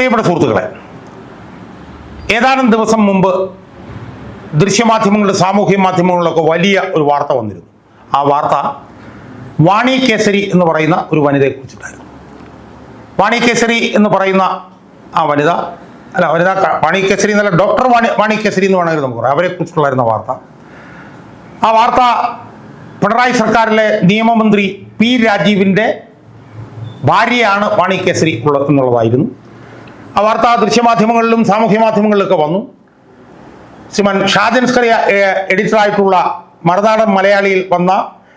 പ്രിയപ്പെട്ട സുഹൃത്തുക്കളെ ഏതാനും ദിവസം മുമ്പ് ദൃശ്യമാധ്യമങ്ങളുടെ സാമൂഹ്യ മാധ്യമങ്ങളിലൊക്കെ വലിയ ഒരു വാർത്ത വന്നിരുന്നു. ആ വാർത്ത വാണി കേസരി എന്ന് പറയുന്ന ഒരു വനിതയെ കുറിച്ചിട്ടായിരുന്നു. വാണി കേസരി എന്ന് പറയുന്ന ആ വനിത അല്ല വനിത വാണി കേസരി എന്നല്ല ഡോക്ടർ വാണി വാണി കേസരി എന്ന് വേണമെങ്കിൽ നമുക്ക് പറയാം. അവരെ കുറിച്ചിട്ടുള്ള വാർത്ത. ആ വാർത്ത പിണറായി സർക്കാരിലെ നിയമമന്ത്രി പി രാജീവിന്റെ ഭാര്യയാണ് വാണി കേസരി ഉള്ള എന്നുള്ളതായിരുന്നു. ആ വാർത്ത ദൃശ്യമാധ്യമങ്ങളിലും സാമൂഹ്യ മാധ്യമങ്ങളിലൊക്കെ വന്നു. ശ്രീമൻ ഷാജൻ സ്കറിയ എഡിറ്ററായിട്ടുള്ള മറുനാടൻ മലയാളിയിൽ വന്ന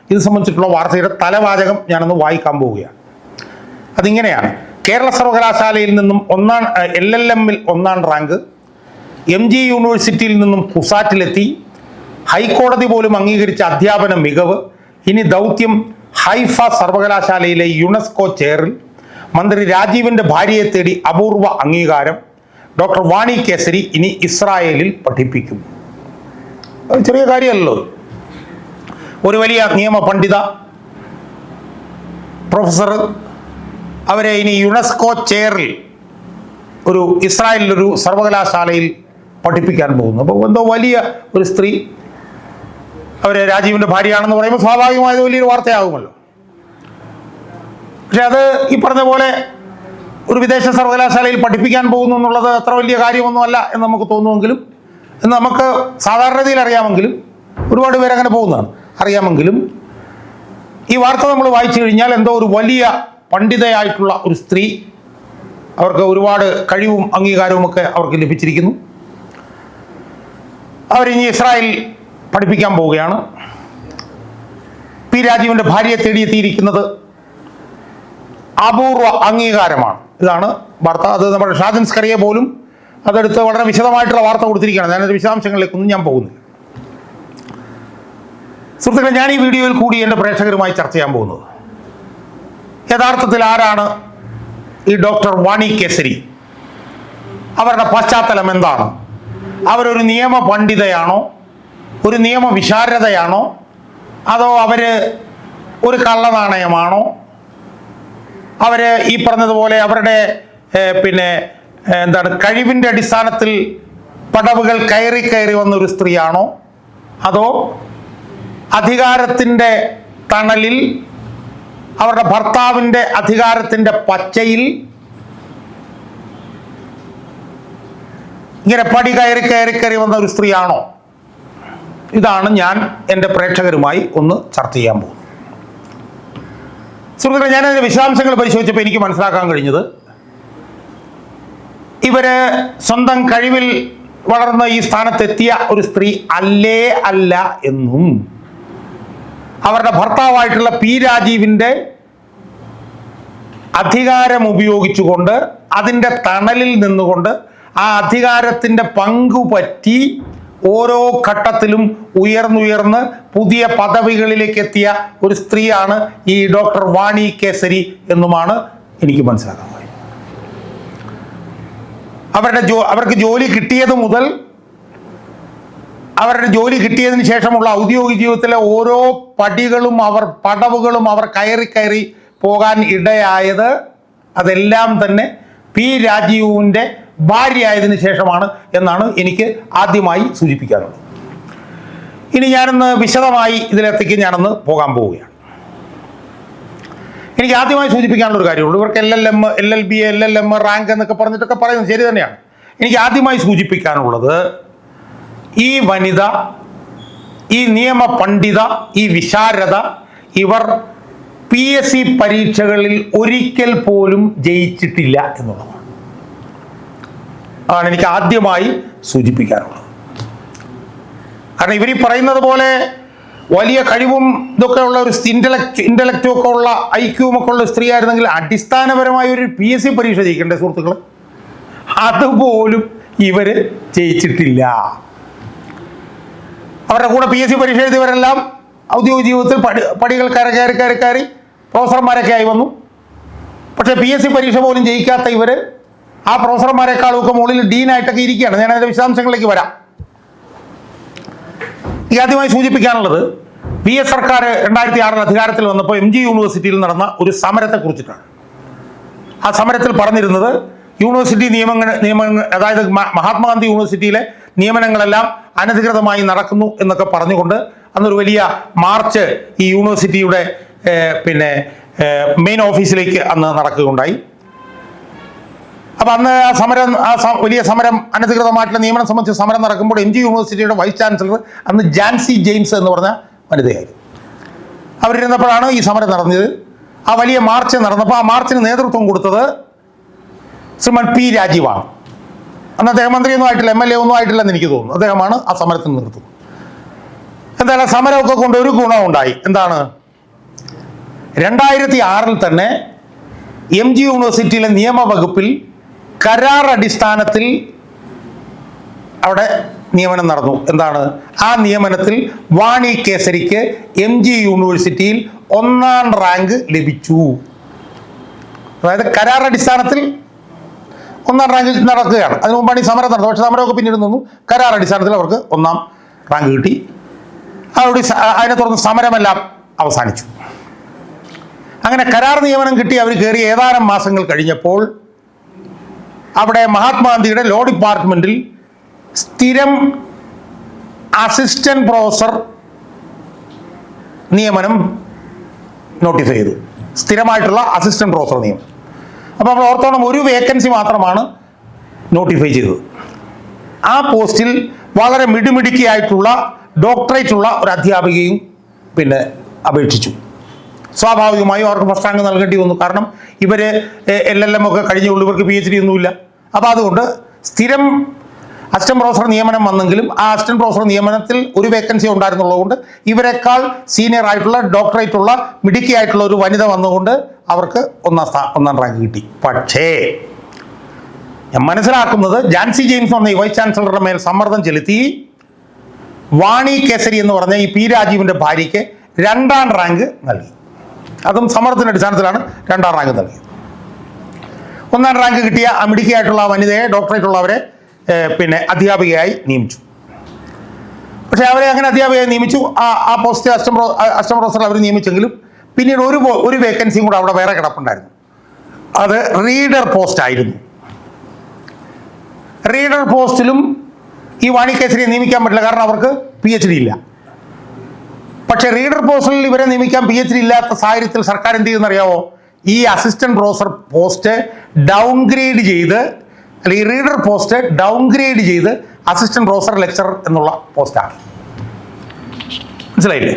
ഇത് സംബന്ധിച്ചിട്ടുള്ള വാർത്തയുടെ തലവാചകം ഞാനൊന്ന് വായിക്കാൻ പോവുകയാണ്. അതിങ്ങനെയാണ്. കേരള സർവകലാശാലയിൽ നിന്നും ഒന്നാം എൽ എൽ എമ്മിൽ ഒന്നാം റാങ്ക് എം ജി യൂണിവേഴ്സിറ്റിയിൽ നിന്നും കുസാറ്റിലെത്തി ഹൈക്കോടതി പോലും അംഗീകരിച്ച അധ്യാപന മികവ് ഇനി ദൗത്യം ഹൈഫ സർവകലാശാലയിലെ യുനെസ്കോ ചെയറിൽ മന്ത്രി രാജീവിന്റെ ഭാര്യയെ തേടി അപൂർവ അംഗീകാരം ഡോക്ടർ വാണി കേസരി ഇനി ഇസ്രായേലിൽ പഠിപ്പിക്കും. ചെറിയ കാര്യമല്ലോ ഒരു വലിയ നിയമ പണ്ഡിത പ്രൊഫസർ അവരെ ഇനി യുനെസ്കോ ചെയറിൽ ഒരു ഇസ്രായേലിലൊരു സർവകലാശാലയിൽ പഠിപ്പിക്കാൻ പോകുന്നു. അപ്പോൾ എന്തോ വലിയ ഒരു സ്ത്രീ അവരെ രാജീവിന്റെ ഭാര്യയാണെന്ന് പറയുമ്പോൾ സ്വാഭാവികമായത് വലിയൊരു വാർത്തയാകുമല്ലോ. പക്ഷെ അത് ഈ പറഞ്ഞ പോലെ ഒരു വിദേശ സർവകലാശാലയിൽ പഠിപ്പിക്കാൻ പോകുന്നു എന്നുള്ളത് അത്ര വലിയ കാര്യമൊന്നുമല്ല എന്ന് നമുക്ക് തോന്നുമെങ്കിലും എന്ന് നമുക്ക് സാധാരണതയിൽ അറിയാമെങ്കിലും ഒരുപാട് പേര് അങ്ങനെ പോകുന്നതാണ്. അറിയാമെങ്കിലും ഈ വാർത്ത നമ്മൾ വായിച്ചു കഴിഞ്ഞാൽ എന്തോ ഒരു വലിയ പണ്ഡിതയായിട്ടുള്ള ഒരു സ്ത്രീ അവർക്ക് ഒരുപാട് കഴിവും അംഗീകാരവും ഒക്കെ അവർക്ക് ലഭിച്ചിരിക്കുന്നു. അവരിനി ഇസ്രായേൽ പഠിപ്പിക്കാൻ പോവുകയാണ്. പി രാജീവിന്റെ ഭാര്യയെ തേടിയെത്തിയിരിക്കുന്നത് അപൂർവ അംഗീകാരമാണ്. ഇതാണ് വാർത്ത. അത് നമ്മുടെ ഷാജൻ സ്കറിയെ പോലും അതെടുത്ത് വളരെ വിശദമായിട്ടുള്ള വാർത്ത കൊടുത്തിരിക്കുകയാണ്. ഞാനത് വിശദാംശങ്ങളിലേക്കൊന്നും ഞാൻ പോകുന്നില്ല. സുഹൃത്തുക്കളെ ഞാൻ ഈ വീഡിയോയിൽ കൂടി എന്റെ പ്രേക്ഷകരുമായി ചർച്ച ചെയ്യാൻ പോകുന്നത്. യഥാർത്ഥത്തിൽ ആരാണ് ഈ ഡോക്ടർ വാണി കേസരി? അവരുടെ പശ്ചാത്തലം എന്താണ്? അവരൊരു നിയമ പണ്ഡിതയാണോ? ഒരു നിയമ വിശാരദയാണോ? അതോ അവർ ഒരു കള്ളനാണയമാണോ? അവർ ഈ പറഞ്ഞതുപോലെ അവരുടെ പിന്നെ എന്താണ് കഴിവിന്റെ അടിസ്ഥാനത്തിൽ പടവുകൾ കയറി കയറി വന്നൊരു സ്ത്രീയാണോ? അതോ അധികാരത്തിന്റെ തണലിൽ അവരുടെ ഭർത്താവിന്റെ അധികാരത്തിന്റെ പച്ചയിൽ ഇങ്ങനെ പടി കയറി കയറി കയറി വന്ന ഒരു സ്ത്രീയാണോ? ഇതാണ് ഞാൻ എന്റെ പ്രേക്ഷകരുമായി ഒന്ന് ചർച്ച ചെയ്യാൻ പോകുന്നത്. സുഹൃത്തുക്കളെ അതിന്റെ വിശദാംശങ്ങൾ പരിശോധിച്ചപ്പോൾ എനിക്ക് മനസ്സിലാക്കാൻ കഴിഞ്ഞത് ഇവർ സ്വന്തം കഴിവിൽ വളർന്ന ഈ സ്ഥാനത്തെത്തിയ ഒരു സ്ത്രീ അല്ലേ അല്ല എന്നും അവരുടെ ഭർത്താവായിട്ടുള്ള പി രാജീവിന്റെ അധികാരം ഉപയോഗിച്ചുകൊണ്ട് അതിന്റെ തണലിൽ നിന്നുകൊണ്ട് ആ അധികാരത്തിന്റെ പങ്കുപറ്റി ഓരോ ഘട്ടത്തിലും ഉയർന്നുയർന്ന് പുതിയ പദവികളിലേക്ക് എത്തിയ ഒരു സ്ത്രീയാണ് ഈ ഡോക്ടർ വാണി കേസരി എന്നുമാണ് എനിക്ക് മനസ്സിലാക്കാൻ അവരുടെ ജോ അവർക്ക് ജോലി കിട്ടിയത് മുതൽ അവരുടെ ജോലി കിട്ടിയതിന് ശേഷമുള്ള ഔദ്യോഗിക ജീവിതത്തിലെ ഓരോ പടികളും അവർ പടവുകളും അവർ കയറി കയറി പോകാൻ ഇടയായത് അതെല്ലാം തന്നെ പി രാജീവിന്റെ ഭാര്യയായതിനു ശേഷമാണ് എന്നാണ് എനിക്ക് ആദ്യമായി സൂചിപ്പിക്കാനുള്ളത്. ഇനി ഞാനൊന്ന് വിശദമായി ഇതിലെത്തേക്ക് ഞാനൊന്ന് പോകാൻ പോവുകയാണ്. എനിക്ക് ആദ്യമായി സൂചിപ്പിക്കാനുള്ള ഒരു കാര്യമുള്ളൂ. ഇവർക്ക് L L M L L B L L M rank എന്നൊക്കെ പറഞ്ഞിട്ടൊക്കെ പറയുന്നത് ശരി തന്നെയാണ്. എനിക്ക് ആദ്യമായി സൂചിപ്പിക്കാനുള്ളത് ഈ വനിത ഈ നിയമ പണ്ഡിത ഈ വിശാരദ ഇവർ പി എസ് സി പരീക്ഷകളിൽ ഒരിക്കൽ പോലും ജയിച്ചിട്ടില്ല എന്നുള്ളതാണ്. അതാണ് എനിക്ക് ആദ്യമായി സൂചിപ്പിക്കാനുള്ളത് കാരണം ഇവർ പറയുന്നത് പോലെ വലിയ കഴിവും ഇതൊക്കെ ഉള്ള ഒരു ഇന്റലക്ട് ഇന്റലക്റ്റും ഒക്കെ ഉള്ള ഐക്യവും ഒക്കെ ഉള്ള സ്ത്രീ ആയിരുന്നെങ്കിൽ അടിസ്ഥാനപരമായ ഒരു പി എസ് സി പരീക്ഷ ജയിക്കണ്ടേ സുഹൃത്തുക്കൾ അതുപോലും ഇവർ ജയിച്ചിട്ടില്ല. അവരുടെ കൂടെ പി എസ് സി പരീക്ഷ എഴുതിയവരെല്ലാം ഔദ്യോഗിക ജീവിതത്തിൽ പടി പടികൾ കയറി കയറി കയറി കയറി പ്രൊഫസർമാരൊക്കെ ആയി വന്നു. പക്ഷേ പി എസ് സി പരീക്ഷ പോലും ജയിക്കാത്ത ഇവർ ആ പ്രൊഫസർമാരെക്കാളും ഒക്കെ മുകളിൽ ഡീനായിട്ടൊക്കെ ഇരിക്കുകയാണ്. ഞാൻ അതിന്റെ വിശദാംശങ്ങളിലേക്ക് വരാം. ഈ ആദ്യമായി സൂചിപ്പിക്കാനുള്ളത് പി എസ് സർക്കാർ രണ്ടായിരത്തി ആറിൽ അധികാരത്തിൽ വന്നപ്പോൾ എം ജി യൂണിവേഴ്സിറ്റിയിൽ നടന്ന ഒരു സമരത്തെ കുറിച്ചിട്ടാണ്. ആ സമരത്തിൽ പറഞ്ഞിരുന്നത് യൂണിവേഴ്സിറ്റി നിയമങ്ങൾ നിയമങ്ങൾ അതായത് മഹാത്മാഗാന്ധി യൂണിവേഴ്സിറ്റിയിലെ നിയമനങ്ങളെല്ലാം അനധികൃതമായി നടക്കുന്നു എന്നൊക്കെ പറഞ്ഞുകൊണ്ട് അന്നൊരു വലിയ മാർച്ച് ഈ യൂണിവേഴ്സിറ്റിയുടെ പിന്നെ മെയിൻ ഓഫീസിലേക്ക് അന്ന് നടക്കുകയുണ്ടായി. അപ്പൊ അന്ന് ആ സമരം ആ വലിയ സമരം അനധികൃതമായിട്ടുള്ള നിയമനം സംബന്ധിച്ച് സമരം നടക്കുമ്പോൾ എം ജി യൂണിവേഴ്സിറ്റിയുടെ വൈസ് ചാൻസലർ അന്ന് ജാൻസി ജെയിംസ് എന്ന് പറഞ്ഞ വനിതയായിരുന്നു. അവരിരുന്നപ്പോഴാണ് ഈ സമരം നടന്നത്. ആ വലിയ മാർച്ച് നടന്നപ്പോൾ ആ മാർച്ചിന് നേതൃത്വം കൊടുത്തത് ശ്രീമൻ പി രാജീവാണ്. അന്ന് അദ്ദേഹം മന്ത്രിയൊന്നും ആയിട്ടില്ല എം എൽ എ ഒന്നും ആയിട്ടില്ലെന്ന് എനിക്ക് തോന്നുന്നു. അദ്ദേഹമാണ് ആ സമരത്തിന് നിർത്തുന്നത് എന്തായാലും സമരമൊക്കെ കൊണ്ട് ഒരു ഗുണമുണ്ടായി. എന്താണ്? രണ്ടായിരത്തി ആറിൽ തന്നെ എം ജി യൂണിവേഴ്സിറ്റിയിലെ നിയമവകുപ്പിൽ കരാർ അടിസ്ഥാനത്തിൽ അവിടെ നിയമനം നടന്നു. എന്താണ്? ആ നിയമനത്തിൽ വാണി കേസരിക്ക് എം ജി യൂണിവേഴ്സിറ്റിയിൽ ഒന്നാം റാങ്ക് ലഭിച്ചു. അതായത് കരാർ അടിസ്ഥാനത്തിൽ ഒന്നാം റാങ്ക് നടക്കുകയാണ്. അതിനു മുമ്പാണ് ഈ സമരം നടന്നത്. പക്ഷേ സമരമൊക്കെ പിന്നീട് നിന്നു. കരാർ അടിസ്ഥാനത്തിൽ അവർക്ക് ഒന്നാം റാങ്ക് കിട്ടി. അതോട് അതിനെ തുടർന്ന് സമരമെല്ലാം അവസാനിച്ചു. അങ്ങനെ കരാർ നിയമനം കിട്ടി. അവർ കയറി ഏതാനും മാസങ്ങൾ കഴിഞ്ഞപ്പോൾ അവിടെ മഹാത്മാഗാന്ധിയുടെ ലോ ഡിപ്പാർട്ട്മെന്റിൽ സ്ഥിരം അസിസ്റ്റന്റ് പ്രൊഫസർ നിയമനം നോട്ടിഫൈ ചെയ്തു. സ്ഥിരമായിട്ടുള്ള അസിസ്റ്റന്റ് പ്രൊഫസർ നിയമം. അപ്പോൾ നമ്മൾ ഓർത്തോണം ഒരു വേക്കൻസി മാത്രമാണ് നോട്ടിഫൈ ചെയ്തത്. ആ പോസ്റ്റിൽ വളരെ മിടുമിടുക്കിയായിട്ടുള്ള ഡോക്ടറേറ്റ് ഉള്ള ഒരു അധ്യാപികയും പിന്നെ അപേക്ഷിച്ചു. സ്വാഭാവികമായും അവർക്ക് ഫസ്റ്റ് റാങ്ക് നൽകേണ്ടി വന്നു. കാരണം ഇവർ എൽ എൽ എം ഒക്കെ കഴിഞ്ഞുള്ളൂ ഇവർക്ക് പി എച്ച് ഡി ഒന്നുമില്ല. അപ്പോൾ അതുകൊണ്ട് സ്ഥിരം അസിസ്റ്റന്റ് പ്രൊഫസർ നിയമനം വന്നെങ്കിലും ആ അസിസ്റ്റന്റ് പ്രൊഫസർ നിയമനത്തിൽ ഒരു വേക്കൻസി ഉണ്ടായിരുന്നുള്ളതുകൊണ്ട് ഇവരെക്കാൾ സീനിയർ ആയിട്ടുള്ള ഡോക്ടറേറ്റ് ഉള്ള മിടുക്കിയായിട്ടുള്ള ഒരു വനിത വന്നുകൊണ്ട് അവർക്ക് ഒന്നാം സ്ഥാ ഒന്നാം റാങ്ക് കിട്ടി. പക്ഷേ ഞാൻ മനസ്സിലാക്കുന്നത് ജാൻസി ജെയിംസ് എന്ന വൈസ് ചാൻസലറുടെ മേൽ സമ്മർദ്ദം ചെലുത്തി വാണി കേസരി എന്ന് പറഞ്ഞ ഈ പി രാജീവിന്റെ ഭാര്യയ്ക്ക് രണ്ടാം റാങ്ക് നൽകി. അതും സമ്മർദ്ദത്തിന്റെ അടിസ്ഥാനത്തിലാണ് രണ്ടാം റാങ്ക് നൽകിയത്. ഒന്നാം റാങ്ക് കിട്ടിയ അമിടിക്കയായിട്ടുള്ള വനിതയെ ഡോക്ടറേറ്റ് ഉള്ളവരെ പിന്നെ അധ്യാപികയായി നിയമിച്ചു. പക്ഷേ അവരെ അങ്ങനെ അധ്യാപികയായി നിയമിച്ചു. ആ ആ പോസ്റ്റ് അസ്റ്റം അസ്റ്റം പ്രൊഫസർ അവർ നിയമിച്ചെങ്കിലും പിന്നീട് ഒരു ഒരു വേക്കൻസിയും കൂടെ അവിടെ വേറെ കിടപ്പുണ്ടായിരുന്നു. അത് റീഡർ പോസ്റ്റ് ആയിരുന്നു. റീഡർ പോസ്റ്റിലും ഈ വാണി കേസരിയെ നിയമിക്കാൻ പറ്റില്ല. കാരണം അവർക്ക് പി എച്ച് ഡി ഇല്ല. പക്ഷെ റീഡർ പോസ്റ്റിൽ ഇവരെ നിയമിക്കാൻ പി എച്ച് ഡി ഇല്ലാത്ത സാഹചര്യത്തിൽ സർക്കാർ എന്ത് ചെയ്യുന്നറിയാവോ ഈ അസിസ്റ്റന്റ് പ്രൊഫസർ പോസ്റ്റ് ഡൗൺഗ്രേഡ് ചെയ്ത് അല്ലെങ്കിൽ റീഡർ പോസ്റ്റ് ഡൗൺഗ്രേഡ് ചെയ്ത് അസിസ്റ്റന്റ് പ്രൊഫസർ ലെക്ചറർ എന്നുള്ള പോസ്റ്റാണ് മനസ്സിലായില്ലേ?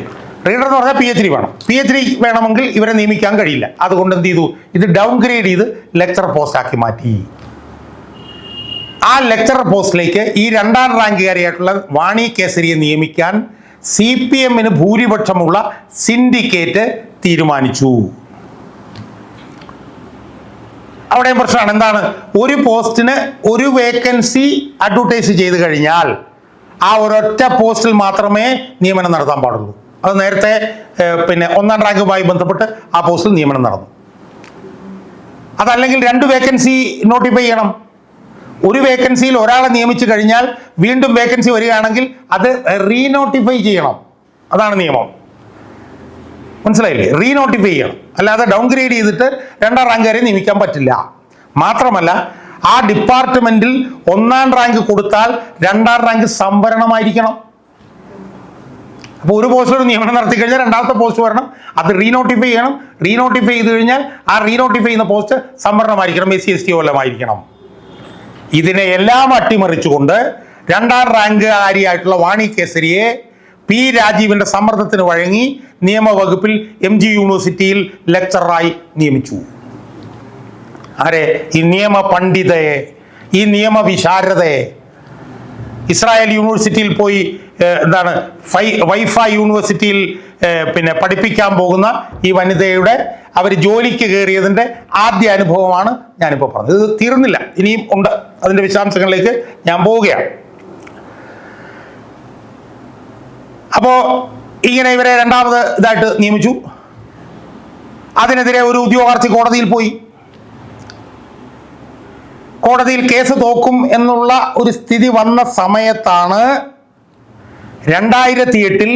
റീഡർ എന്ന് പറഞ്ഞാൽ പി എച്ച് ഡി വേണം. പി എച്ച് ഡി വേണമെങ്കിൽ ഇവരെ നിയമിക്കാൻ കഴിയില്ല. അതുകൊണ്ട് എന്ത് ചെയ്തു? ഇത് ഡൗൺഗ്രേഡ് ചെയ്ത് ലെക്ചർ പോസ്റ്റാക്കി മാറ്റി. ആ ലെക്ചർ പോസ്റ്റിലേക്ക് ഈ രണ്ടാം റാങ്കുകാരിയായിട്ടുള്ള വാണി കേസരിയെ നിയമിക്കാൻ സി പി എമ്മിന് ഭൂരിപക്ഷമുള്ള സിൻഡിക്കേറ്റ് തീരുമാനിച്ചു. അവിടെയും പ്രശ്നമാണ്. എന്താണ്? ഒരു പോസ്റ്റിന് ഒരു വേക്കൻസി അഡ്വർടൈസ് ചെയ്ത് കഴിഞ്ഞാൽ ആ ഒരൊറ്റ പോസ്റ്റിൽ മാത്രമേ നിയമനം നടത്താൻ പാടുള്ളൂ. അത് നേരത്തെ പിന്നെ ഒന്നാം റാങ്കുമായി ബന്ധപ്പെട്ട് ആ പോസ്റ്റിൽ നിയമനം നടന്നു. അതല്ലെങ്കിൽ രണ്ട് വേക്കൻസി നോട്ടിഫൈ ചെയ്യണം. ഒരു വേക്കൻസിയിൽ ഒരാളെ നിയമിച്ചു കഴിഞ്ഞാൽ വീണ്ടും വേക്കൻസി വരികയാണെങ്കിൽ അത് റീനോട്ടിഫൈ ചെയ്യണം. അതാണ് നിയമം. മനസ്സിലായില്ലേ? റീനോട്ടിഫൈ ചെയ്യണം. അല്ലാതെ ഡൗൺഗ്രേഡ് ചെയ്തിട്ട് രണ്ടാം റാങ്കുകാരെ നിയമിക്കാൻ പറ്റില്ല. മാത്രമല്ല ആ ഡിപ്പാർട്ട്മെന്റിൽ ഒന്നാം റാങ്ക് കൊടുത്താൽ രണ്ടാം റാങ്ക് സംവരണമായിരിക്കണം. അപ്പോൾ ഒരു പോസ്റ്റിൽ ഒരു നിയമനം നടത്തി കഴിഞ്ഞാൽ രണ്ടാമത്തെ പോസ്റ്റ് വരണം. അത് റീനോട്ടിഫൈ ചെയ്യണം. റീനോട്ടിഫൈ ചെയ്ത് കഴിഞ്ഞാൽ ആ റീനോട്ടിഫൈ ചെയ്യുന്ന പോസ്റ്റ് സംവരണമായിരിക്കണം. എസ് സി എസ് ടി വല്ലമായിരിക്കണം ഇതിനെ എല്ലാം അട്ടിമറിച്ചുകൊണ്ട് രണ്ടാം റാങ്ക് ആരിയായിട്ടുള്ള വാണി കേസരിയെ പി രാജീവിന്റെ സമ്മർദ്ദത്തിന് വഴങ്ങി നിയമവകുപ്പിൽ എം ജി യൂണിവേഴ്സിറ്റിയിൽ ലെക്ചറായി നിയമിച്ചു. ആരെ? ഈ നിയമ പണ്ഡിതയെ ഈ നിയമ വിശാരദയെ ഇസ്രായേൽ യൂണിവേഴ്സിറ്റിയിൽ പോയി എന്താണ് ഫൈ വൈഫ യൂണിവേഴ്സിറ്റിയിൽ പിന്നെ പഠിപ്പിക്കാൻ പോകുന്ന ഈ വനിതയുടെ അവർ ജോലിക്ക് കയറിയതിന്റെ ആദ്യ അനുഭവമാണ് ഞാനിപ്പോൾ പറഞ്ഞത്. ഇത് തീർന്നില്ല. ഇനിയും ഉണ്ട്. അതിന്റെ വിശദാംശങ്ങളിലേക്ക് ഞാൻ പോവുകയാണ്. അപ്പോൾ ഇങ്ങനെ ഇവരെ രണ്ടാമത് ഇതായിട്ട് നിയമിച്ചു. അതിനെതിരെ ഒരു ഉദ്യോഗാർത്ഥി കോടതിയിൽ പോയി. കോടതിയിൽ കേസ് തോക്കും എന്നുള്ള ഒരു സ്ഥിതി വന്ന സമയത്താണ് രണ്ടായിരത്തി എട്ടിൽ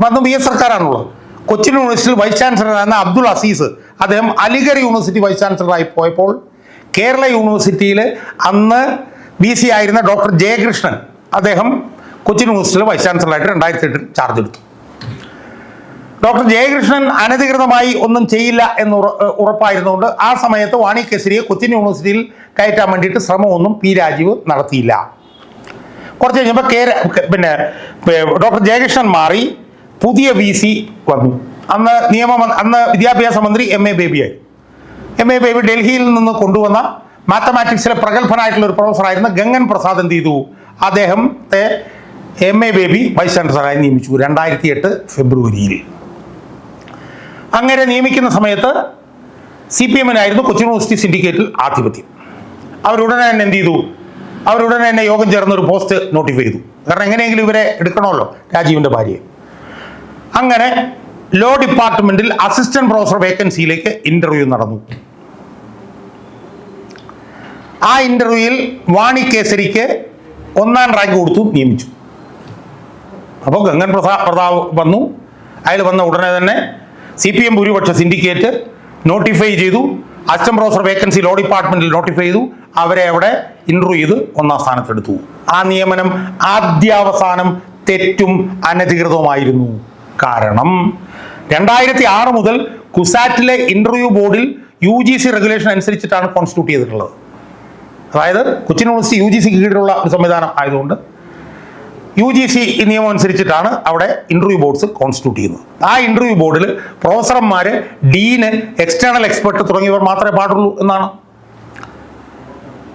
വന്ന് ബി എസ് സർക്കാരാണുള്ളത്. കൊച്ചിൻ യൂണിവേഴ്സിറ്റിയിൽ വൈസ് ചാൻസലർ ആയിരുന്ന അബ്ദുൾ അസീസ് അദ്ദേഹം അലിഗർ യൂണിവേഴ്സിറ്റി വൈസ് ചാൻസലറായി പോയപ്പോൾ കേരള യൂണിവേഴ്സിറ്റിയിൽ അന്ന് ബി സി ആയിരുന്ന ഡോക്ടർ ജയകൃഷ്ണൻ അദ്ദേഹം കൊച്ചിൻ യൂണിവേഴ്സിറ്റിയിൽ വൈസ് ചാൻസലറായിട്ട് രണ്ടായിരത്തി എട്ടിൽ ചാർജ് എടുത്തു. ഡോക്ടർ ജയകൃഷ്ണൻ അനധികൃതമായി ഒന്നും ചെയ്യില്ല എന്ന് ഉറ- ഉറപ്പായിരുന്നുകൊണ്ട് ആ സമയത്ത് വാണി കേസരിയെ കൊച്ചിൻ യൂണിവേഴ്സിറ്റിയിൽ കയറ്റാൻ വേണ്ടിയിട്ട് ശ്രമമൊന്നും പി രാജീവ് നടത്തിയില്ല. കുറച്ച് കഴിഞ്ഞപ്പോൾ കെ പിന്നെ ഡോക്ടർ ജയകൃഷ്ണൻ മാറി പുതിയ വി സി വന്നു. അന്ന് നിയമ അന്ന് വിദ്യാഭ്യാസ മന്ത്രി എം എ ബേബിയായി. എം എ ബേബി ഡൽഹിയിൽ നിന്ന് കൊണ്ടുവന്ന മാത്തമാറ്റിക്സിലെ പ്രഗത്ഭനായിട്ടുള്ള ഒരു പ്രൊഫസറായിരുന്ന ഗംഗൻ പ്രസാദ് എന്ത് ചെയ്തു? അദ്ദേഹത്തെ എം എ ബേബി വൈസ് ചാൻസലറായി നിയമിച്ചു രണ്ടായിരത്തി എട്ട് ഫെബ്രുവരിയിൽ. അങ്ങനെ നിയമിക്കുന്ന സമയത്ത് സി പി എമ്മിനായിരുന്നു കൊച്ചി യൂണിവേഴ്സിറ്റി സിൻഡിക്കേറ്റിൽ ആധിപത്യം. അവരുടനെ തന്നെ എന്ത് ചെയ്തു? അവരുടനെ തന്നെ യോഗം ചേർന്ന് ഒരു പോസ്റ്റ് നോട്ടിഫൈ ചെയ്തു. കാരണം എങ്ങനെയെങ്കിലും ഇവരെ എടുക്കണമല്ലോ രാജീവിന്റെ ഭാര്യയെ. അങ്ങനെ ലോ ഡിപ്പാർട്ട്മെന്റിൽ അസിസ്റ്റന്റ് പ്രൊഫസർ വേക്കൻസിയിലേക്ക് ഇന്റർവ്യൂ നടന്നു. ആ ഇന്റർവ്യൂവിൽ വാണി കേസരിക്ക് ഒന്നാം റാങ്ക് കൊടുത്തു നിയമിച്ചു. അപ്പോൾ ഗംഗൻ പ്രസാ പ്രതാപ് വന്നു. അയാൾ വന്ന ഉടനെ തന്നെ സി പി എം ഭൂരിപക്ഷ സിൻഡിക്കേറ്റ് നോട്ടിഫൈ ചെയ്തു. അസിസ്റ്റന്റ് പ്രൊഫസർ വേക്കൻസി ലോ ഡിപ്പാർട്ട്മെന്റിൽ നോട്ടിഫൈ ചെയ്തു. അവരെ അവിടെ ഇന്റർവ്യൂ ചെയ്ത് ഒന്നാം സ്ഥാനത്തെടുത്തു. ആ നിയമനം ആദ്യാവസാനം തെറ്റും അനധികൃതവുമായിരുന്നു. കാരണം രണ്ടായിരത്തി ആറ് മുതൽ കുസാറ്റിലെ ഇന്റർവ്യൂ ബോർഡിൽ യു ജി സി റെഗുലേഷൻ അനുസരിച്ചിട്ടാണ് കോൺസ്റ്റിറ്റ്യൂട്ട് ചെയ്തിട്ടുള്ളത്. അതായത് കൊച്ചിൻ യൂണിവേഴ്സിറ്റി യു ജി സിക്ക് കീഴിലുള്ള ഒരു സംവിധാനം ആയതുകൊണ്ട് യു ജി സി നിയമം അനുസരിച്ചിട്ടാണ് അവിടെ ഇന്റർവ്യൂ ബോർഡ്സ് കോൺസ്റ്റിറ്റ്യൂട്ട് ചെയ്യുന്നത്. ആ ഇന്റർവ്യൂ ബോർഡിൽ പ്രൊഫസർമാർ ഡീന് എക്സ്റ്റേണൽ എക്സ്പെർട്ട് തുടങ്ങിയവർ മാത്രമേ പാടുള്ളൂ എന്നാണ്.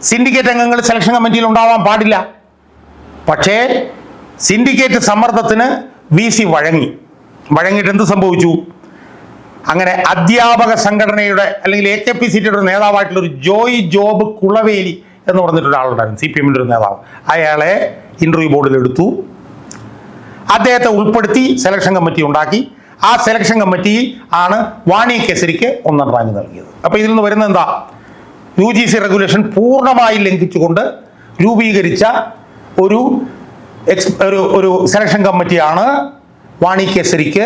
സിൻഡിക്കേറ്റ് അംഗങ്ങൾ സെലക്ഷൻ കമ്മിറ്റിയിൽ ഉണ്ടാവാൻ പാടില്ല. പക്ഷേ സിൻഡിക്കേറ്റ് സമ്മർദ്ദത്തിന് വി സി വഴങ്ങി. വഴങ്ങിയിട്ട് എന്ത് സംഭവിച്ചു? അങ്ങനെ അധ്യാപക സംഘടനയുടെ അല്ലെങ്കിൽ എ കെ പി സി ടിയുടെ നേതാവായിട്ടുള്ള ഒരു ജോയ് ജോബ് കുളവേലി എന്ന് പറഞ്ഞിട്ട് ഒരാളുണ്ടായിരുന്നു സി പി എമ്മിന്റെ ഒരു നേതാവ്. അയാളെ ഇന്റർവ്യൂ ബോർഡിൽ എടുത്തു. അദ്ദേഹത്തെ ഉൾപ്പെടുത്തി സെലക്ഷൻ കമ്മിറ്റി ഉണ്ടാക്കി. ആ സെലക്ഷൻ കമ്മിറ്റി ആണ് വാണി കേസരിക്ക് ഒന്നാം റാങ്ക് നൽകിയത്. അപ്പോൾ ഇതിൽ നിന്ന് വരുന്നത് എന്താ? യു ജി സി റെഗുലേഷൻ പൂർണമായി ലംഘിച്ചുകൊണ്ട് രൂപീകരിച്ച ഒരു എക്സ് ഒരു ഒരു സെലക്ഷൻ കമ്മിറ്റിയാണ് വാണി കേസരിക്ക്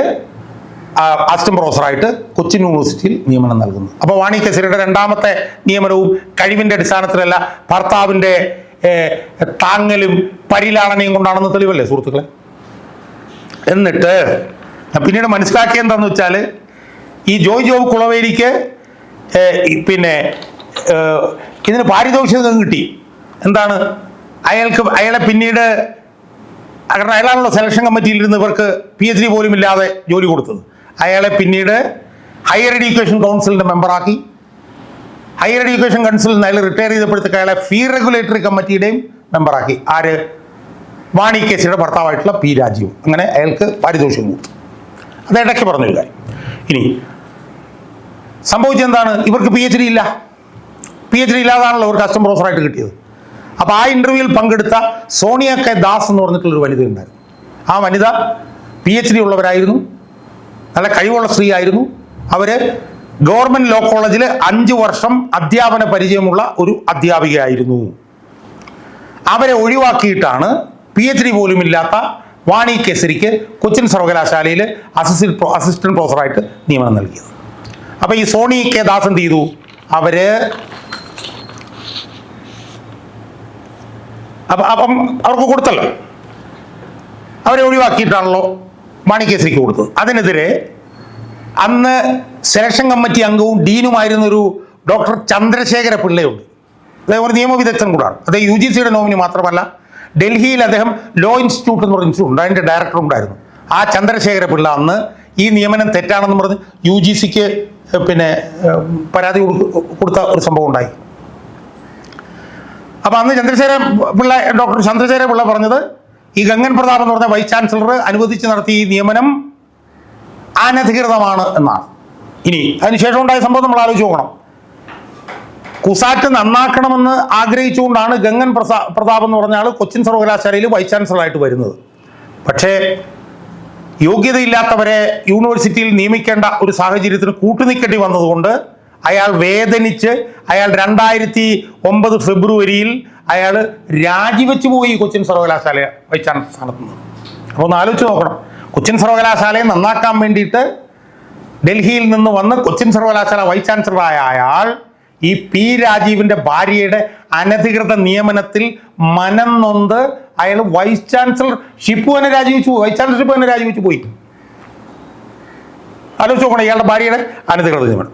അസിസ്റ്റന്റ് പ്രൊഫസറായിട്ട് കൊച്ചിൻ യൂണിവേഴ്സിറ്റിയിൽ നിയമനം നൽകുന്നു. അപ്പോൾ വാണി കേസരിയുടെ രണ്ടാമത്തെ നിയമനവും കഴിവിന്റെ അടിസ്ഥാനത്തിലല്ല ഭർത്താവിന്റെ താങ്ങലും പരിലാളനയും കൊണ്ടാണെന്ന് തെളിവല്ലേ സുഹൃത്തുക്കളെ? എന്നിട്ട് പിന്നീട് മനസ്സിലാക്കിയ എന്താണെന്ന് വെച്ചാൽ ഈ ജോയ് ജോബ് കുളവേലിക്ക് പിന്നെ ഇതിന് പാരിതോഷികം കിട്ടി. എന്താണ്? അയാൾക്ക് അയാളെ പിന്നീട് കാരണം അയാളാണല്ലോ സെലക്ഷൻ കമ്മിറ്റിയിൽ ഇരുന്ന് ഇവർക്ക് പി എച്ച് ഡി പോലും ഇല്ലാതെ ജോലി കൊടുത്തത്. അയാളെ പിന്നീട് ഹയർ എഡ്യൂക്കേഷൻ കൗൺസിലിന്റെ മെമ്പറാക്കി ഹയർ എഡ്യൂക്കേഷൻ കൗൺസിൽ നിന്ന് അയാൾ റിട്ടയർ ചെയ്തപ്പോഴത്തേക്ക് അയാളെ ഫീ റെഗുലേറ്ററി കമ്മിറ്റിയുടെയും മെമ്പറാക്കി ആര്? വാണി കേസിയുടെ ഭർത്താവായിട്ടുള്ള പി രാജീവ്. അങ്ങനെ അയാൾക്ക് പാരിതോഷികം കൊടുത്തു. അത് ഇടയ്ക്ക് പറഞ്ഞൊരു കാര്യം. ഇനി സംഭവിച്ചെന്താണ് ഇവർക്ക് പി എച്ച് ഡി ഇല്ല. പി എച്ച് ഡി ഇല്ലാതാണല്ലോ ഒരു കസ്റ്റം പ്രൊഫസറായിട്ട് കിട്ടിയത്. അപ്പോൾ ആ ഇന്റർവ്യൂവിൽ പങ്കെടുത്ത സോണിയ കെ ദാസ് എന്ന് പറഞ്ഞിട്ടുള്ളൊരു വനിത ഉണ്ടായിരുന്നു ആ വനിത പി എച്ച് ഡി ഉള്ളവരായിരുന്നു. നല്ല കഴിവുള്ള സ്ത്രീ ആയിരുന്നു അവർ ഗവൺമെന്റ് ലോ കോളേജിൽ അഞ്ച് വർഷം അധ്യാപന പരിചയമുള്ള ഒരു അധ്യാപികയായിരുന്നു. അവരെ ഒഴിവാക്കിയിട്ടാണ് പി എച്ച് ഡി പോലും ഇല്ലാത്ത വാണി കേസരിക്ക് കൊച്ചിൻ സർവകലാശാലയിൽ അസിസ്റ്റന്റ് അസിസ്റ്റന്റ് പ്രൊഫസറായിട്ട് നിയമനം നൽകിയത്. അപ്പോൾ ഈ സോണി കെ ദാസ് എന്ത് ചെയ്തു? അവർ അപ്പം അവർക്ക് കൊടുത്തല്ലോ. അവരെ ഒഴിവാക്കിയിട്ടാണല്ലോ വാണി കേസരിക്ക് കൊടുത്തത് അതിനെതിരെ അന്ന് സെലക്ഷൻ കമ്മിറ്റി അംഗവും ഡീനുമായിരുന്നൊരു ഡോക്ടർ ചന്ദ്രശേഖര പിള്ളയുണ്ട്. അദ്ദേഹം ഒരു നിയമവിദഗ്ധൻ കൂടാണ്. അദ്ദേഹം യു ജി സിയുടെ നോമിനി മാത്രമല്ല ഡൽഹിയിൽ അദ്ദേഹം ലോ ഇൻസ്റ്റിറ്റ്യൂട്ട് എന്ന് പറഞ്ഞ ഇൻസ്റ്റിറ്റ്യൂട്ട് ഉണ്ട്. അതിന്റെ ഡയറക്ടർ ഉണ്ടായിരുന്നു. ആ ചന്ദ്രശേഖര പിള്ള അന്ന് ഈ നിയമനം തെറ്റാണെന്ന് പറഞ്ഞ് യു ജി സിക്ക് പിന്നെ പരാതി കൊടുത്ത ഒരു സംഭവം ഉണ്ടായി. അപ്പോൾ അന്ന് ചന്ദ്രശേഖര പിള്ള ഡോക്ടർ ചന്ദ്രശേഖര പിള്ള പറഞ്ഞത് ഈ ഗംഗൻ പ്രതാപ് എന്ന് പറഞ്ഞ വൈസ് ചാൻസലർ അനുവദിച്ച് നടത്തിയ ഈ നിയമനം അനധികൃതമാണ് എന്നാണ്. ഇനി അതിനുശേഷം ഉണ്ടായ സംഭവം നമ്മൾ ആലോചിച്ച് നോക്കണം. കുസാറ്റ് നന്നാക്കണമെന്ന് ആഗ്രഹിച്ചുകൊണ്ടാണ് ഗംഗൻ പ്രസാ പ്രതാപ് എന്ന് പറഞ്ഞ ആൾ കൊച്ചിൻ സർവകലാശാലയിൽ വൈസ് ചാൻസലറായിട്ട് വരുന്നത്. പക്ഷേ യോഗ്യതയില്ലാത്തവരെ യൂണിവേഴ്സിറ്റിയിൽ നിയമിക്കേണ്ട ഒരു സാഹചര്യത്തിന് കൂട്ടുനിൽക്കേണ്ടി വന്നതുകൊണ്ട് അയാൾ വേദനിച്ച് അയാൾ രണ്ടായിരത്തി ഒമ്പത് ഫെബ്രുവരിയിൽ അയാൾ രാജിവെച്ച് പോയി കൊച്ചിൻ സർവകലാശാല വൈസ് ചാൻസലർ സ്ഥാനത്ത് അപ്പോൾ ഒന്ന് ആലോചിച്ച് നോക്കണം. കൊച്ചിൻ സർവകലാശാലയെ നന്നാക്കാൻ വേണ്ടിയിട്ട് ഡൽഹിയിൽ നിന്ന് വന്ന് കൊച്ചിൻ സർവകലാശാല വൈസ് ചാൻസലറായ അയാൾ ഈ പി രാജീവിന്റെ ഭാര്യയുടെ അനധികൃത നിയമനത്തിൽ മനം നൊന്ത് അയാൾ വൈസ് ചാൻസലർ ഷിപ്പു തന്നെ രാജിവെച്ചു പോയി. വൈസ് ചാൻസലർ ഷിപ്പു തന്നെ രാജിവെച്ചു പോയി. ആലോചിച്ച് നോക്കണം ഇയാളുടെ ഭാര്യയുടെ അനധികൃത നിയമനം.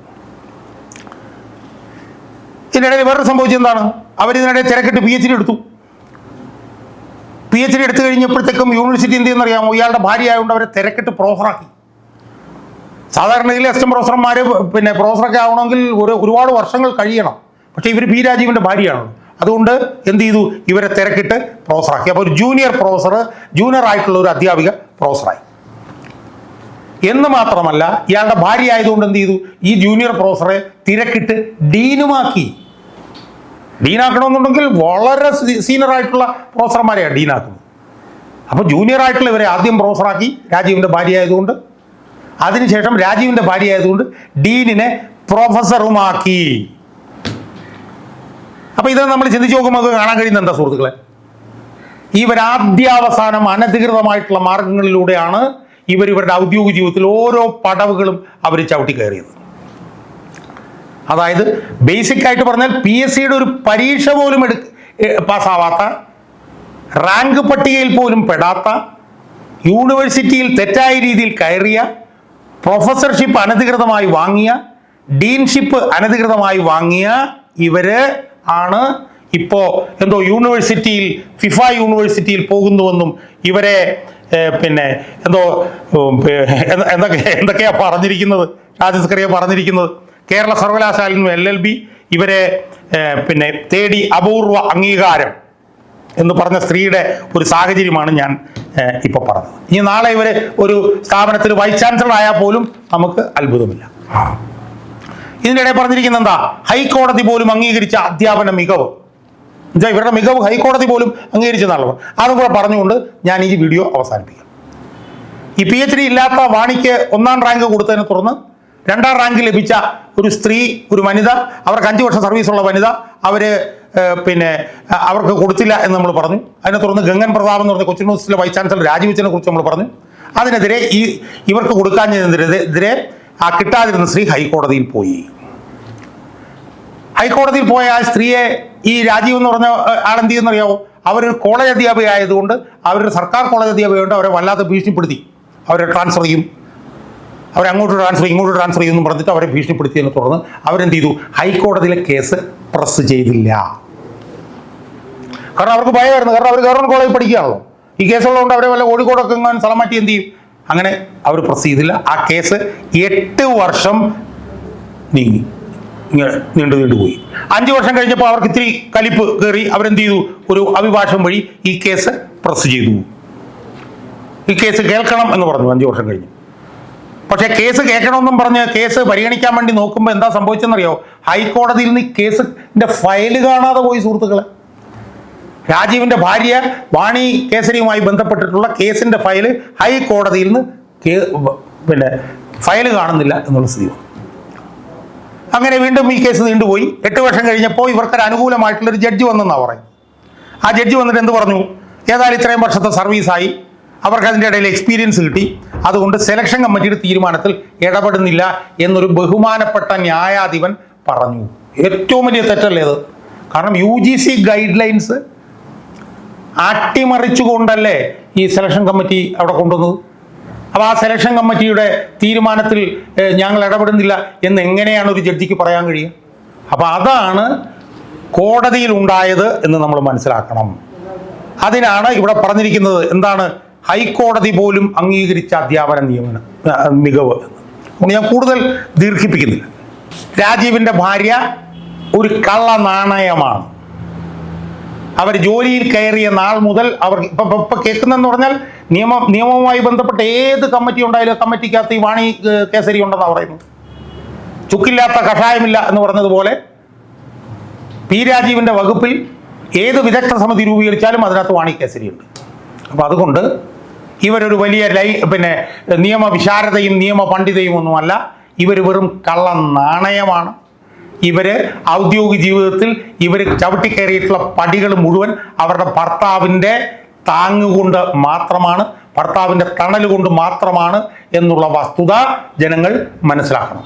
ഇതിനിടയിൽ വേറൊരു സംഭവിച്ചത് എന്താണ് അവരിതിനിടെ തിരക്കിട്ട് പി എച്ച് ഡി എടുത്തു. പി എച്ച് ഡി എടുത്തു കഴിഞ്ഞപ്പോഴത്തേക്കും യൂണിവേഴ്സിറ്റി എന്ത് ചെയ്യുന്നറിയാമോ ഇയാളുടെ ഭാര്യ ആയതുകൊണ്ട് അവരെ തിരക്കിട്ട് പ്രൊഫസറാക്കി സാധാരണയിൽ അസിസ്റ്റന്റ് പ്രൊഫസർമാർ പിന്നെ പ്രൊഫസറൊക്കെ ആവണമെങ്കിൽ ഒരു ഒരുപാട് വർഷങ്ങൾ കഴിയണം. പക്ഷേ ഇവർ പി രാജീവിന്റെ ഭാര്യയാണ്. അതുകൊണ്ട് എന്ത് ചെയ്തു? ഇവരെ തിരക്കിട്ട് പ്രൊഫസറാക്കി അപ്പോൾ ഒരു ജൂനിയർ പ്രൊഫസർ ജൂനിയർ ആയിട്ടുള്ള ഒരു അധ്യാപിക പ്രൊഫസറായി എന്ന് മാത്രമല്ല ഇയാളുടെ ഭാര്യ ആയതുകൊണ്ട് എന്ത് ചെയ്തു? ഈ ജൂനിയർ പ്രൊഫസറെ തിരക്കിട്ട് ഡീനുമാക്കി ഡീനാക്കണമെന്നുണ്ടെങ്കിൽ വളരെ സീനിയർ ആയിട്ടുള്ള പ്രൊഫസർമാരെയാണ് ഡീനാക്കുന്നത്. അപ്പോൾ ജൂനിയർ ആയിട്ടുള്ള ഇവരെ ആദ്യം പ്രൊഫസറാക്കി രാജീവിന്റെ ഭാര്യ ആയതുകൊണ്ട് അതിനുശേഷം രാജീവിന്റെ ഭാര്യ ആയതുകൊണ്ട് ഡീനിനെ പ്രൊഫസറുമാക്കി. അപ്പോൾ ഇത് നമ്മൾ ചിന്തിച്ച് നോക്കുമ്പോൾ കാണാൻ കഴിയുന്ന എന്താ സുഹൃത്തുക്കളെ? ഇവരാദ്യാവസാനം അനധികൃതമായിട്ടുള്ള മാർഗങ്ങളിലൂടെയാണ് ഇവർ ഔദ്യോഗിക ജീവിതത്തിൽ ഓരോ പടവുകളും അവർ ചവിട്ടി കയറിയത്. അതായത് ബേസിക് ആയിട്ട് പറഞ്ഞാൽ പി എസ് സിയുടെ ഒരു പരീക്ഷ പോലും എടു പാസ്സാവാത്ത റാങ്ക് പട്ടികയിൽ പോലും പെടാത്ത യൂണിവേഴ്സിറ്റിയിൽ തെറ്റായ രീതിയിൽ കയറിയ പ്രൊഫസർഷിപ്പ് അനധികൃതമായി വാങ്ങിയ ഡീൻഷിപ്പ് അനധികൃതമായി വാങ്ങിയ ഇവർ ആണ് ഇപ്പോൾ എന്തോ യൂണിവേഴ്സിറ്റിയിൽ ഫിഫ യൂണിവേഴ്സിറ്റിയിൽ പോകുന്നുവെന്നും ഇവരെ പിന്നെ എന്തോ എന്തൊക്കെ എന്തൊക്കെയാ പറഞ്ഞിരിക്കുന്നത്? രാജസ്കറിയ പറഞ്ഞിരിക്കുന്നത്. കേരള സർവകലാശാലയിൽ നിന്നും എൽ എൽ ബി ഇവരെ പിന്നെ തേടി അപൂർവ അംഗീകാരം എന്ന് പറഞ്ഞ സ്ത്രീയുടെ ഒരു സാഹചര്യമാണ് ഞാൻ ഇപ്പോൾ ഇപ്പൊ പറഞ്ഞത്. ഇനി നാളെ ഇവർ ഒരു സ്ഥാപനത്തിൽ വൈസ് ചാൻസലർ ആയാൽ പോലും നമുക്ക് അത്ഭുതമില്ല. ഇതിനിടെ പറഞ്ഞിരിക്കുന്ന എന്താ? ഹൈക്കോടതി പോലും അംഗീകരിച്ച അധ്യാപന മികവ്. എന്നുവെച്ചാൽ ഇവരുടെ മികവ് ഹൈക്കോടതി പോലും അംഗീകരിച്ച പറഞ്ഞത് അതും കൂടെ പറഞ്ഞുകൊണ്ട് ഞാൻ ഈ വീഡിയോ അവസാനിപ്പിക്കാം. ഈ പി എച്ച് ഡി ഇല്ലാത്ത വാണിക്ക് ഒന്നാം റാങ്ക് കൊടുത്തതിനെ തുടർന്ന് രണ്ടാം റാങ്ക് ലഭിച്ച ഒരു സ്ത്രീ ഒരു വനിത അവർക്ക് അഞ്ച് വർഷം സർവീസുള്ള വനിത അവർ പിന്നെ അവർക്ക് കൊടുത്തില്ല എന്ന് നമ്മൾ പറഞ്ഞു. അതിനെ തുടർന്ന് ഗംഗൻ പ്രതാപ് എന്ന് പറഞ്ഞ കൊച്ചിൻ യൂണിവേഴ്സിറ്റിയിലെ വൈസ് ചാൻസലർ രാജിവെച്ചതിനെ കുറിച്ച് നമ്മൾ പറഞ്ഞു. അതിനെതിരെ ഈ ഇവർക്ക് കൊടുക്കാഞ്ഞതിനെതിരെ ആ കിട്ടാതിരുന്ന സ്ത്രീ ഹൈക്കോടതിയിൽ പോയി. ഹൈക്കോടതിയിൽ പോയ ആ സ്ത്രീയെ ഈ രാജീവ് എന്ന് പറഞ്ഞ ആളെന്ത് ചെയ്യുന്നറിയാവോ അവരൊരു കോളേജ് അധ്യാപിക ആയതുകൊണ്ട് അവരൊരു സർക്കാർ കോളേജ് അധ്യാപികയുണ്ട് അവരെ വല്ലാതെ ഭീഷണിപ്പെടുത്തി. അവരെ ട്രാൻസ്ഫർ ചെയ്യും. അവരെ അങ്ങോട്ട് ട്രാൻസ്ഫർ ഇങ്ങോട്ട് ട്രാൻസ്ഫർ ചെയ്തെന്ന് പറഞ്ഞിട്ട് അവരെ ഭീഷണിപ്പെടുത്തിയതിനെ തുടർന്ന് അവരെന്ത് ചെയ്തു? ഹൈക്കോടതിയിലെ കേസ് പ്രസ് ചെയ്തില്ല. കാരണം അവർക്ക് ഭയമായിരുന്നു. കാരണം അവർ ഗവൺമെന്റ് കോളേജിൽ പഠിക്കുകയാണല്ലോ. ഈ കേസുള്ളതുകൊണ്ട് അവരെ വല്ല കോഴിക്കോടൊക്കെ എങ്ങാൻ സ്ഥലം മാറ്റി എന്ത് ചെയ്യും? അങ്ങനെ അവർ പ്രസ് ചെയ്തില്ല. ആ കേസ് എട്ട് വർഷം നീങ്ങി. ഇങ്ങനെ നീണ്ടു നീണ്ടുപോയി അഞ്ച് വർഷം കഴിഞ്ഞപ്പോൾ അവർക്ക് ഇത്തിരി കലിപ്പ് കയറി അവരെന്ത് ചെയ്തു? ഒരു അഭിഭാഷകം വഴി ഈ കേസ് പ്രസ് ചെയ്തു. ഈ കേസ് കേൾക്കണം എന്ന് പറഞ്ഞു അഞ്ച് വർഷം കഴിഞ്ഞ്. പക്ഷേ കേസ് കേൾക്കണമെന്നും പറഞ്ഞ് കേസ് പരിഗണിക്കാൻ വേണ്ടി നോക്കുമ്പോൾ എന്താ സംഭവിച്ചെന്നറിയോ? ഹൈക്കോടതിയിൽ നിന്ന് കേസിന്റെ ഫയൽ കാണാതെ പോയി സുഹൃത്തുക്കളെ. രാജീവിന്റെ ഭാര്യ വാണി കേസരിയുമായി ബന്ധപ്പെട്ടിട്ടുള്ള കേസിന്റെ ഫയൽ ഹൈക്കോടതിയിൽ നിന്ന് പിന്നെ ഫയൽ കാണുന്നില്ല എന്നുള്ള സ്ഥിതി അങ്ങനെ വീണ്ടും ഈ കേസ് നീണ്ടുപോയി. എട്ട് വർഷം കഴിഞ്ഞപ്പോൾ ഇവർക്കൊരു അനുകൂലമായിട്ടുള്ള ഒരു ജഡ്ജി വന്നെന്നാണ് പറയുന്നത്. ആ ജഡ്ജി വന്നിട്ട് എന്ത് പറഞ്ഞു? ഏതായാലും ഇത്രയും വർഷത്തെ സർവീസായി. അവർക്ക് അതിന്റെ ഇടയിൽ എക്സ്പീരിയൻസ് കിട്ടി. അതുകൊണ്ട് സെലക്ഷൻ കമ്മിറ്റിയുടെ തീരുമാനത്തിൽ ഇടപെടുന്നില്ല എന്നൊരു ബഹുമാനപ്പെട്ട ന്യായാധിപൻ പറഞ്ഞു. ഏറ്റവും വലിയ തെറ്റല്ലേ അത് കാരണം U G C guidelines അട്ടിമറിച്ചുകൊണ്ടല്ലേ ഈ സെലക്ഷൻ കമ്മിറ്റി അവിടെ കൊണ്ടുവന്നത്? അപ്പോൾ ആ സെലക്ഷൻ കമ്മിറ്റിയുടെ തീരുമാനത്തിൽ ഞങ്ങൾ ഇടപെടുന്നില്ല എന്ന് എങ്ങനെയാണ് ഒരു ജഡ്ജിക്ക് പറയാൻ കഴിയുക? അപ്പോൾ അതാണ് കോടതിയിൽ ഉണ്ടായത് എന്ന് നമ്മൾ മനസ്സിലാക്കണം. അതിനാണ് ഇവിടെ പറഞ്ഞിരിക്കുന്നത്. എന്താണ്? ഹൈക്കോടതി പോലും അംഗീകരിച്ച അധ്യാപന നിയമന മികവ്. അതുകൊണ്ട് ഞാൻ കൂടുതൽ ദീർഘിപ്പിക്കുന്നില്ല. രാജീവിന്റെ ഭാര്യ ഒരു കള്ള നാണയമാണ്. അവർ ജോലിയിൽ കയറിയ നാൾ മുതൽ അവർ ഇപ്പൊ ഇപ്പൊ- കേൾക്കുന്നതെന്ന് പറഞ്ഞാൽ നിയമം നിയമവുമായി ബന്ധപ്പെട്ട ഏത് കമ്മിറ്റി ഉണ്ടായാലും കമ്മിറ്റിക്കകത്ത് ഈ വാണി കേസരി ഉണ്ടെന്നാണ് പറയുന്നത്. ചുക്കില്ലാത്ത കഷായമില്ല എന്ന് പറഞ്ഞതുപോലെ പി രാജീവിന്റെ വകുപ്പിൽ ഏത് വിദഗ്ധ സമിതി രൂപീകരിച്ചാലും അതിനകത്ത് വാണി കേസരിയുണ്ട്. അപ്പോൾ അതുകൊണ്ട് ഇവരൊരു വലിയ ലൈ പിന്നെ നിയമ വിശാരദയും നിയമ പണ്ഡിതയും ഒന്നുമല്ല. ഇവർ വെറും കള്ള നാണയമാണ്. ഇവർ ഔദ്യോഗിക ജീവിതത്തിൽ ഇവർ ചവിട്ടിക്കയറിയിട്ടുള്ള പടികൾ മുഴുവൻ അവരുടെ ഭർത്താവിന്റെ താങ്ങുകൊണ്ട് മാത്രമാണ് ഭർത്താവിന്റെ തണൽ കൊണ്ട് മാത്രമാണ് എന്നുള്ള വസ്തുത ജനങ്ങൾ മനസ്സിലാക്കണം.